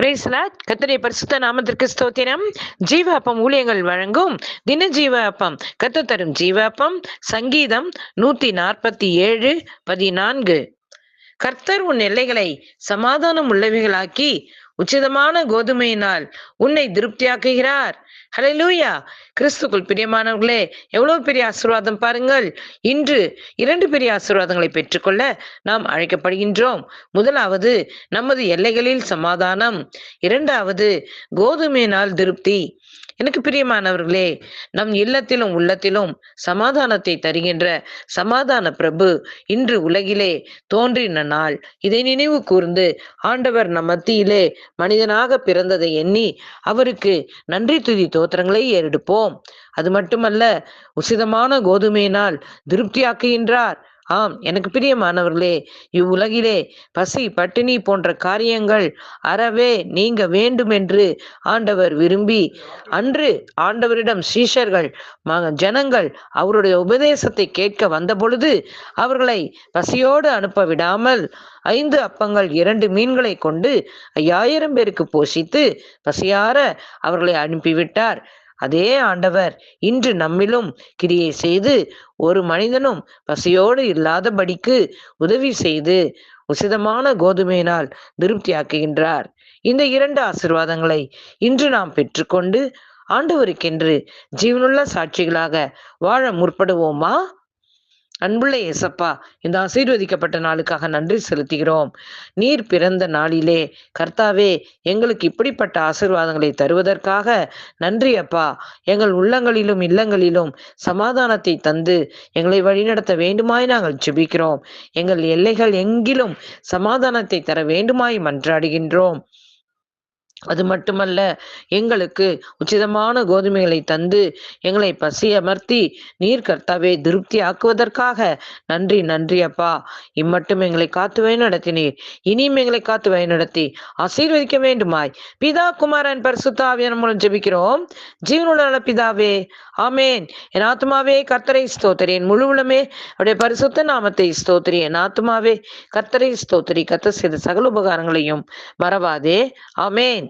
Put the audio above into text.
கத்தரை பரிசுத்த நாமத்திற்கு ஸ்தோத்திரம். ஜீவ அப்பம் ஊழியங்கள் வழங்கும் தின ஜீவ அப்பம் கத்த தரும் ஜீவ அப்பம் சங்கீதம் நூத்தி நாற்பத்தி ஏழு பதினான்கு. கர்த்தர் உன் எல்லைகளை சமாதானம் உள்ளவைகளாக்கி உச்சிதமான கோதுமையினால் உன்னை திருப்தியாக்குகிறார். ஹalleluya கிறிஸ்துக்குள் பிரியமானவர்களே எவ்வளவு பெரிய ஆசீர்வாதம் பாருங்கள். இன்று இரண்டு பெரிய ஆசீர்வாதங்களை பெற்றுக்கொள்ள நாம் அழைக்கப்படுகின்றோம். முதலாவது நமது எல்லைகளில் சமாதானம். இரண்டாவது கோதுமையினால் திருப்தி. எனக்கு பிரியமானவர்களே நம் இல்லத்திலும் உள்ளத்திலும் சமாதானத்தை தருகின்ற சமாதான பிரபு இன்று உலகிலே தோன்றின நாள். இதை நினைவு கூர்ந்து ஆண்டவர் நம் மத்தியிலே மனிதனாக பிறந்ததை எண்ணி அவருக்கு நன்றி துதி தோத்திரங்களை ஏறெடுப்போம். அது மட்டுமல்ல உசிதமான கோதுமையினால் திருப்தியாக்குகின்றார். ஆம் எனக்கு பிரியமானவர்களே இவ்வுலகிலே பசி பட்டினி போன்ற காரியங்கள் அறவே நீங்க வேண்டும் என்று ஆண்டவர் விரும்பி அன்று ஆண்டவரிடம் சீஷர்கள் ஜனங்கள் அவருடைய உபதேசத்தை கேட்க வந்த பொழுது அவர்களை பசியோடு அனுப்ப விடாமல் ஐந்து அப்பங்கள் இரண்டு மீன்களை கொண்டு ஐயாயிரம் பேருக்கு போஷித்து பசியார அவர்களை அனுப்பிவிட்டார். அதே ஆண்டவர் இன்று நம்மிலும் கிரியை செய்து ஒரு மனிதனும் பசியோடு இல்லாதபடிக்கு உதவி செய்து உசிதமான கோதுமையினால் திருப்தியாக்குகின்றார். இந்த இரண்டு ஆசிர்வாதங்களை இன்று நாம் பெற்றுக்கொண்டு ஆண்டவருக்கென்று ஜீவனுள்ள சாட்சிகளாக வாழ முற்படுவோமா? அன்புள்ள ஏசப்பா இந்த ஆசீர்வதிக்கப்பட்ட நாளுக்காக நன்றி செலுத்துகிறோம். நீர் பிறந்த நாளிலே கர்த்தாவே எங்களுக்கு இப்படிப்பட்ட ஆசீர்வாதங்களை தருவதற்காக நன்றி அப்பா. எங்கள் உள்ளங்களிலும் இல்லங்களிலும் சமாதானத்தை தந்து எங்களை வழிநடத்த வேண்டுமாய் நாங்கள் ஜெபிக்கிறோம். எங்கள் எல்லைகள் எங்கிலும் சமாதானத்தை தர வேண்டுமாய் மன்றாடுகின்றோம். அது மட்டுமல்ல எங்களுக்கு உச்சிதமான கோதுமைகளை தந்து எங்களை பசி அமர்த்தி நீர் கர்த்தாவே திருப்தி ஆக்குவதற்காக நன்றி நன்றி அப்பா. இம்மட்டும் எங்களை காத்து வழி நடத்தினீர் இனியும் எங்களை காத்து வழி நடத்தி ஆசீர்வதிக்க வேண்டுமாய். பிதா குமாரன் பரிசுத்தாவியன் மூலம் ஜெபிக்கிறோம். ஜீவனுள்ள பிதாவே ஆமேன். என் ஆத்மாவே கர்த்தரை ஸ்தோத்திரி. என் முழு உளமே அவருடைய பரிசுத்த நாமத்தை ஸ்தோத்திரி. என் ஆத்மாவே கர்த்தரை ஸ்தோத்திரி. கத்த செய்த சகல உபகாரங்களையும் மறவாதே. ஆமேன்.